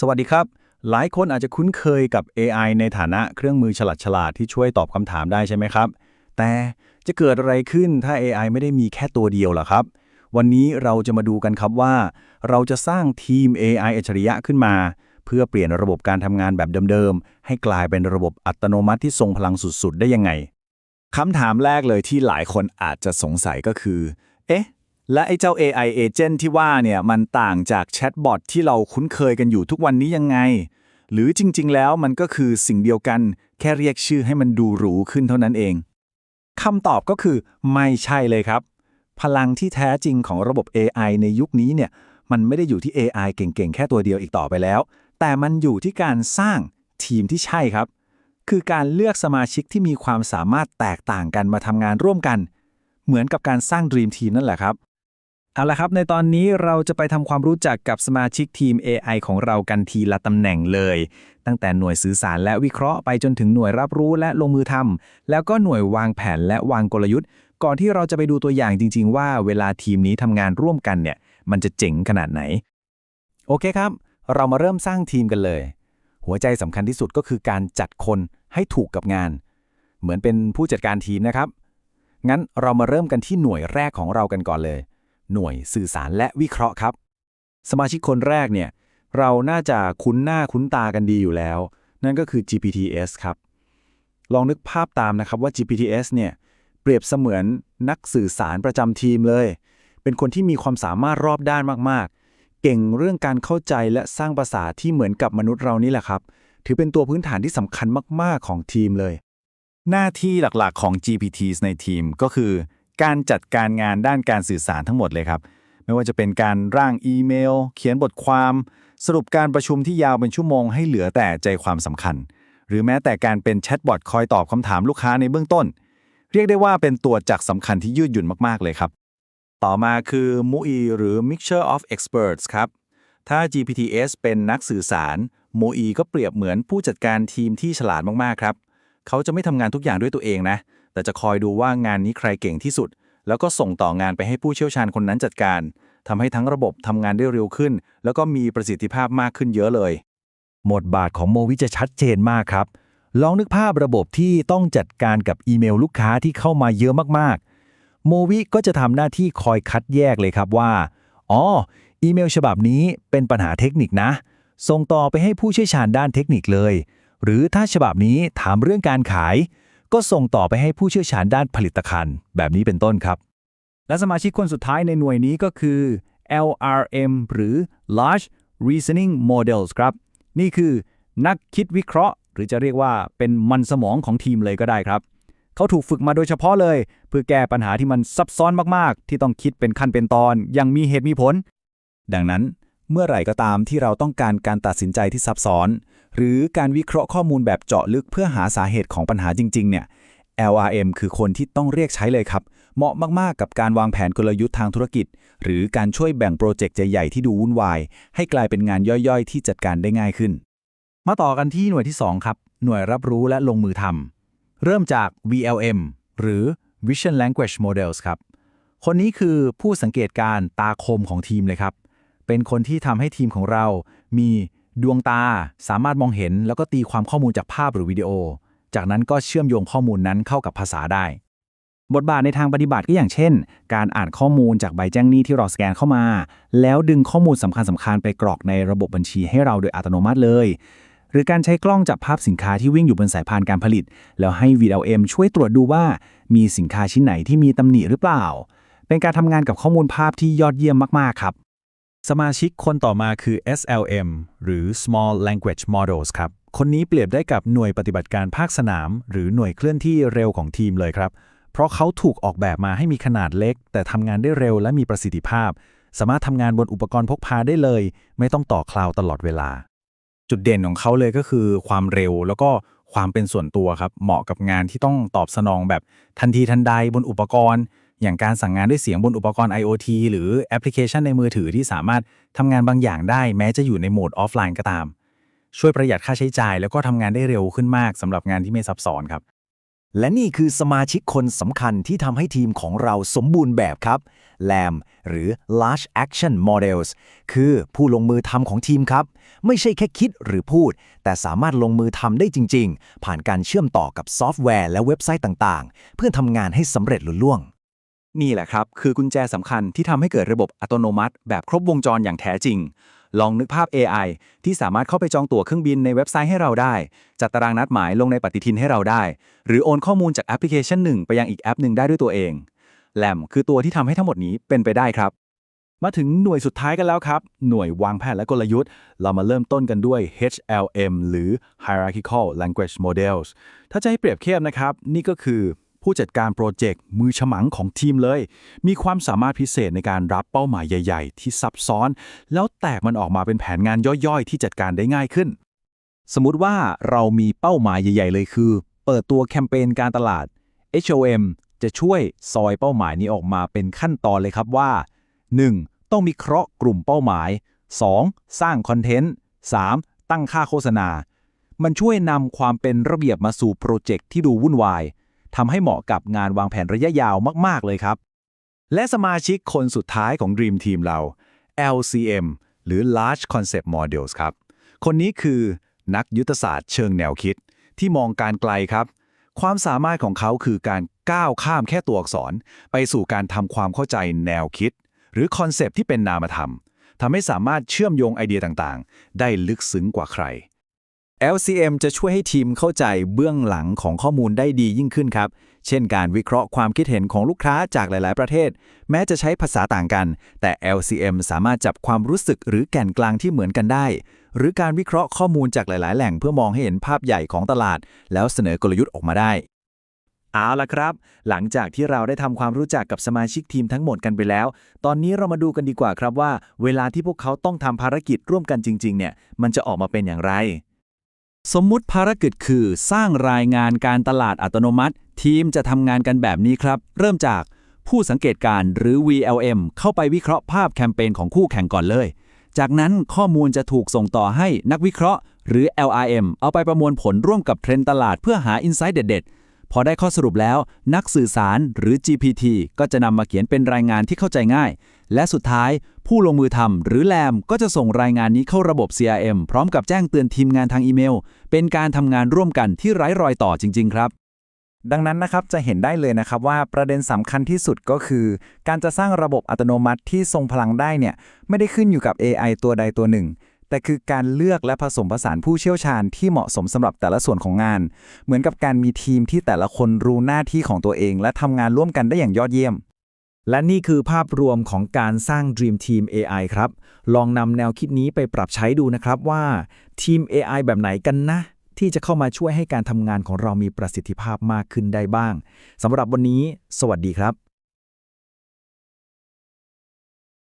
สวัสดีครับ หลายคนอาจจะคุ้นเคยกับ AI ในฐานะเครื่องมือฉลาดฉลาดที่ช่วยตอบคำถามได้ใช่ไหมครับ แต่จะเกิดอะไรขึ้นถ้า AI ไม่ได้มีแค่ตัวเดียวล่ะครับ วันนี้เราจะมาดูกันครับว่า เราจะสร้างทีม AI อัจฉริยะขึ้นมา เพื่อเปลี่ยนระบบการทำงานแบบเดิมๆ ให้กลายเป็นระบบอัตโนมัติที่ทรงพลังสุดๆ ได้ยังไงคำถามแรกเลยที่หลายคนอาจจะสงสัยก็คือ เอ๊ะ และไอ้เจ้า AI agent ที่ว่าเนี่ยมันต่างจากแชทบอทที่เราคุ้นเคยกันอยู่ทุกวันนี้ยังไง หรือจริง ๆ แล้วมันก็คือสิ่งเดียวกัน แค่เรียกชื่อให้มันดูหรูขึ้นเท่านั้นเองคำตอบก็คือไม่ใช่เลยครับ พลังที่แท้จริงของระบบ AI ในยุคนี้เนี่ยมันไม่ได้อยู่ที่ AI เก่งๆ แค่ตัวเดียวอีกต่อไปแล้ว แต่มันอยู่ที่การสร้างทีมที่ใช่ครับ คือการเลือกสมาชิกที่มีความสามารถแตกต่างกันมาทำงานร่วมกัน เหมือนกับการสร้าง Dream Team นั่นแหละครับ เอาละครับ ในตอนนี้เราจะไปทำความรู้จักกับสมาชิกทีม AI ของเรากันทีละตำแหน่งเลย ตั้งแต่หน่วยสื่อสารและวิเคราะห์ไปจนถึงหน่วยรับรู้และลงมือทำแล้วก็หน่วยวางแผนและวางกลยุทธ์ ก่อนที่เราจะไปดูตัวอย่างจริง ๆ ว่าเวลาทีมนี้ทำงานร่วมกันเนี่ย มันจะเจ๋งขนาดไหน โอเคครับ เรามาเริ่มสร้างทีมกันเลย หัวใจสำคัญที่สุดก็คือการจัดคนให้ถูกกับงาน เหมือนเป็นผู้จัดการทีมนะครับงั้นเรามาเริ่มกันที่หน่วยแรกของเรากันก่อนเลย หน่วยสื่อสารและวิเคราะห์ครับ สมาชิกคนแรกเนี่ยเราน่าจะคุ้นหน้าคุ้นตากันดีอยู่แล้ว นั่นก็คือ GPTs ครับ ลองนึกภาพตามนะครับว่า GPTs เนี่ยเปรียบเสมือนนักสื่อสารประจำทีมเลย เป็นคนที่มีความสามารถรอบด้านมากๆ เก่งเรื่องการเข้าใจและสร้างภาษาที่เหมือนกับมนุษย์เรานี่แหละครับ ถือเป็นตัวพื้นฐานที่สำคัญมาก ๆ ของทีมเลย หน้าที่หลักๆของ GPTs ในทีมก็คือ การจัดการงานด้านการสื่อสารทั้งหมดเลยครับ ไม่ว่าจะเป็นการร่างอีเมล เขียนบทความ สรุปการประชุมที่ยาวเป็นชั่วโมงให้เหลือแต่ใจความสำคัญ หรือแม้แต่การเป็นแชทบอทคอยตอบคำถามลูกค้าในเบื้องต้น เรียกได้ว่าเป็นตัวจักสำคัญที่ยืดหยุ่นมากๆเลยครับ ต่อมาคือ MUI หรือ Mixture of Experts ครับถ้า GPTs เป็นนักสื่อสาร MUI ก็เปรียบเหมือนผู้จัดการทีมที่ฉลาดมากๆครับ เขาจะไม่ทำงานทุกอย่างด้วยตัวเองนะ แต่จะคอยดูว่างานนี้ใครเก่งที่สุด แล้วก็ส่งต่องานไปให้ผู้เชี่ยวชาญคนนั้นจัดการทำให้ทั้งระบบทำงานได้เร็วขึ้น แล้วก็มีประสิทธิภาพมากขึ้นเยอะเลยหมดบาทของโมวิจะชัดเจนมากครับ ลองนึกภาพระบบที่ต้องจัดการกับอีเมลลูกค้าที่เข้ามาเยอะมากๆ โมวิก็จะทำหน้าที่คอยคัดแยกเลยครับว่า อ๋อ อีเมลฉบับนี้เป็นปัญหาเทคนิคนะ ส่งต่อไปให้ผู้เชี่ยวชาญด้านเทคนิคเลย หรือถ้าฉบับนี้ถามเรื่องการขาย ก็ส่งต่อไปให้ผู้เชี่ยวชาญด้านผลิตภัณฑ์ แบบนี้เป็นต้นครับ และสมาชิกคนสุดท้ายในหน่วยนี้ก็คือ LRM หรือ Large Reasoning Models ครับ นี่คือนักคิดวิเคราะห์ หรือจะเรียกว่าเป็นมันสมองของทีมเลยก็ได้ครับ เขาถูกฝึกมาโดยเฉพาะเลย เพื่อแก้ปัญหาที่มันซับซ้อนมากๆ ที่ต้องคิดเป็นขั้นเป็นตอนอยังมีเหตุมีผล ดังนั้นเมื่อไหร่ก็ตามที่เราต้องการการตัดสินใจที่ซับซ้อน หรือการวิเคราะห์ข้อมูลแบบเจาะลึกเพื่อหาสาเหตุของปัญหาจริง ๆ เนี่ย LRM คือคนที่ต้องเรียกใช้เลยครับ เหมาะมาก ๆ กับการวางแผนกลยุทธ์ทางธุรกิจ หรือการช่วยแบ่งโปรเจกต์ใหญ่ๆที่ดูวุ่นวาย ให้กลายเป็นงานย่อยๆ ที่จัดการได้ง่ายขึ้น มาต่อกันที่หน่วยที่ 2 ครับ หน่วยรับรู้และลงมือทำเริ่มจาก VLM หรือ Vision Language Models ครับ คนนี้คือผู้สังเกตการณ์ตาคมของทีมเลยครับ เป็นคนที่ทำให้ทีมของเรามี ดวงตาสามารถมองเห็นแล้วก็ตีความข้อมูลจากภาพหรือวิดีโอ จากนั้นก็เชื่อมโยงข้อมูลนั้นเข้ากับภาษาได้ บทบาทในทางปฏิบัติก็อย่างเช่น การอ่านข้อมูลจากใบแจ้งหนี้ที่เราสแกนเข้ามา แล้วดึงข้อมูลสำคัญสคัญๆไปกรอกในระบบบัญชีให้เราโดยอัตโนมัติเลย หรือการใช้กล้องจับภาพสินค้าที่วิ่งอยู่บนสายพานการผลิต แล้วให้ VLM ช่วยตรวจดูว่ามีสินค้าชิ้นไหนที่มีตำหนิหรือเปล่า เป็นการทำงานกับข้อมูลภาพที่ยอดเยี่ยมมากๆครับ สมาชิกคนต่อมาคือ SLM หรือ Small Language Models ครับ คนนี้เปรียบได้กับหน่วยปฏิบัติการภาคสนาม หรือหน่วยเคลื่อนที่เร็วของทีมเลยครับ เพราะเขาถูกออกแบบมาให้มีขนาดเล็ก แต่ทำงานได้เร็วและมีประสิทธิภาพ สามารถทำงานบนอุปกรณ์พกพาได้เลย ไม่ต้องต่อคลาวตลอดเวลา จุดเด่นของเขาเลยก็คือความเร็วแล้วก็ความเป็นส่วนตัวครับ เหมาะกับงานที่ต้องตอบสนองแบบทันทีทันใดบนอุปกรณ์ อย่างการสั่งงานด้วยเสียงบนอุปกรณ์ IoT หรือแอปพลิเคชันในมือถือที่สามารถทำงานบางอย่างได้ แม้จะอยู่ในโหมดออฟไลน์ก็ตาม ช่วยประหยัดค่าใช้จ่าย แล้วก็ทำงานได้เร็วขึ้นมากสำหรับงานที่ไม่ซับซ้อนครับ และนี่คือสมาชิกคนสำคัญที่ทำให้ทีมของเราสมบูรณ์แบบครับ LAM หรือ Large Action Models คือผู้ลงมือทำของทีมครับ ไม่ใช่แค่คิดหรือพูด แต่สามารถลงมือทำได้จริง ๆ ผ่านการเชื่อมต่อกับซอฟต์แวร์และเว็บไซต์ต่างๆ เพื่อทำงานให้สำเร็จลุล่วง นี่แหละครับ คือกุญแจสำคัญที่ทำให้เกิดระบบอัตโนมัติ แบบครบวงจรอย่างแท้จริง ลองนึกภาพ AI ที่สามารถเข้าไปจองตั๋วเครื่องบินในเว็บไซต์ให้เราได้ จัดตารางนัดหมายลงในปฏิทินให้เราได้ หรือโอนข้อมูลจากแอปพลิเคชันหนึ่งไปยังอีกแอปหนึ่งได้ด้วยตัวเองแลมคือตัวที่ทำให้ทั้งหมดนี้เป็นไปได้ครับ มาถึงหน่วยสุดท้ายกันแล้วครับ หน่วยวางแผนและกลยุทธ์ เรามาเริ่มต้นกันด้วย HLM หรือ Hierarchical Language Models ถ้าจะให้เปรียบเทียบนะครับ นี่ก็คือ ผู้จัดการโปรเจกต์มือฉมังของทีมเลย มีความสามารถพิเศษในการรับเป้าหมายใหญ่ ๆ ที่ซับซ้อน แล้วแตกมันออกมาเป็นแผนงานย่อยๆ ที่จัดการได้ง่ายขึ้น สมมุติว่าเรามีเป้าหมายใหญ่ ๆ เลยคือ เปิดตัวแคมเปญการตลาด HOM จะช่วยซอยเป้าหมายนี้ออกมาเป็นขั้นตอนเลยครับว่า 1. ต้องมีเคราะห์กลุ่มเป้าหมาย 2. สร้างคอนเทนต์ 3. ตั้งค่าโฆษณา มันช่วยนำความเป็นระเบียบมาสู่โปรเจกต์ที่ดูวุ่นวาย ทำให้เหมาะกับงานวางแผนระยะยาวมาก ๆ เลยครับ และสมาชิกคนสุดท้ายของ Dream Team เรา LCM หรือ Large Concept Models ครับ คนนี้คือนักยุทธศาสตร์เชิงแนวคิด ที่มองการไกลครับ ความสามารถของเขาคือการก้าวข้ามแค่ตัวอักษร ไปสู่การทำความเข้าใจแนวคิด หรือคอนเซปต์ที่เป็นนามธรรมทำให้สามารถเชื่อมโยงไอเดียต่างๆ ได้ลึกซึ้งกว่าใคร LCM จะช่วยให้ทีมเข้าใจเบื้องหลังของข้อมูลได้ดียิ่งขึ้นครับ เช่นการวิเคราะห์ความคิดเห็นของลูกค้าจากหลาย ๆ ประเทศ แม้จะใช้ภาษาต่างกัน แต่ LCM สามารถจับความรู้สึกหรือแก่นกลางที่เหมือนกันได้ หรือการวิเคราะห์ข้อมูลจากหลาย ๆ แหล่งเพื่อมองให้เห็นภาพใหญ่ของตลาด แล้วเสนอกลยุทธ์ออกมาได้ เอาละครับ หลังจากที่เราได้ทำความรู้จักกับสมาชิกทีมทั้งหมดกันไปแล้ว ตอนนี้เรามาดูกันดีกว่าครับว่า เวลาที่พวกเขาต้องทำภารกิจร่วมกันจริง ๆ เนี่ย มันจะออกมาเป็นอย่างไร สมมุติภารกิจคือสร้างรายงานการตลาดอัตโนมัติ ทีมจะทำงานกันแบบนี้ครับ เริ่มจากผู้สังเกตการณ์หรือ VLM เข้าไปวิเคราะห์ภาพแคมเปญของคู่แข่งก่อนเลย จากนั้นข้อมูลจะถูกส่งต่อให้นักวิเคราะห์ หรือ LRM เอาไปประมวลผลร่วมกับเทรนด์ตลาดเพื่อหาอินไซต์เด็ดๆ พอได้ข้อสรุปแล้ว นักสื่อสารหรือ GPT ก็จะนำมาเขียนเป็นรายงานที่เข้าใจง่าย และสุดท้าย ผู้ลงมือทำหรือแลมก็จะส่งรายงานนี้เข้าระบบ CRM พร้อมกับแจ้งเตือนทีมงานทางอีเมล เป็นการทำงานร่วมกันที่ไร้รอยต่อจริง ๆ ครับดังนั้นนะครับจะเห็นได้เลยนะครับว่าประเด็นสำคัญที่สุดก็คือ การจะสร้างระบบอัตโนมัติที่ทรงพลังได้เนี่ยไม่ได้ขึ้นอยู่กับ AI ตัวใดตัวหนึ่ง แต่คือการเลือกและผสมผสานผู้เชี่ยวชาญที่เหมาะสมสำหรับแต่ละส่วนของงาน เหมือนกับการมีทีมที่แต่ละคนรู้หน้าที่ของตัวเอง และทำงานร่วมกันได้อย่างยอดเยี่ยม และนี่คือภาพรวมของการสร้าง Dream Team AI ครับ ลองนำแนวคิดนี้ไปปรับใช้ดูนะครับว่าทีม AI แบบไหนกันนะที่จะเข้ามาช่วยให้การทำงานของเรามีประสิทธิภาพมากขึ้นได้บ้างสำหรับวันนี้ สวัสดีครับ